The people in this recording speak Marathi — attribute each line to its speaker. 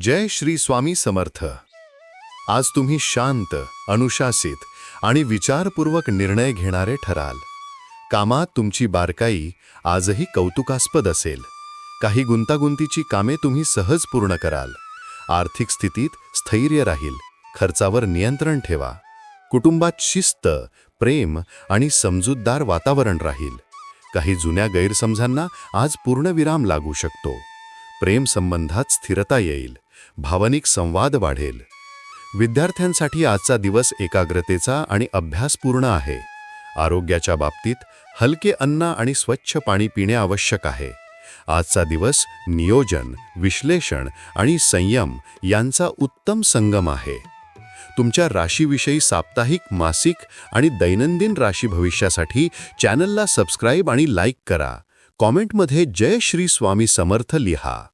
Speaker 1: जय श्री स्वामी समर्थ. आज तुम्ही शांत अनुशासित आणि विचारपूर्वक निर्णय घेणारे ठराल. कामात तुमची बारकाई आजही कौतुकास्पद असेल. काही गुंतागुंतीची कामे तुम्ही सहज पूर्ण कराल. आर्थिक स्थितीत स्थैर्य राहील. खर्चावर नियंत्रण ठेवा. कुटुंबात शिस्त प्रेम आणि समजूतदार वातावरण राहील. काही जुन्या गैरसमजांना आज पूर्णविराम लागू शकतो. प्रेम संबंधात स्थिरता येईल. भावनिक संवाद वाढेल. विद्यार्थ्यांसाठी आजचा दिवस एकाग्रतेचा आणि अभ्यासपूर्ण आहे. आरोग्याच्या बाबतीत हलके अन्न आणि स्वच्छ पाणी पिणे आवश्यक आहे. आजचा दिवस नियोजन विश्लेषण आणि संयम यांचा उत्तम संगम आहे. तुमच्या राशीविषयी साप्ताहिक मासिक आणि दैनंदिन राशी भविष्यासाठी चॅनलला सबस्क्राईब आणि लाईक करा. कॉमेंटमध्ये जय श्री स्वामी समर्थ लिहा.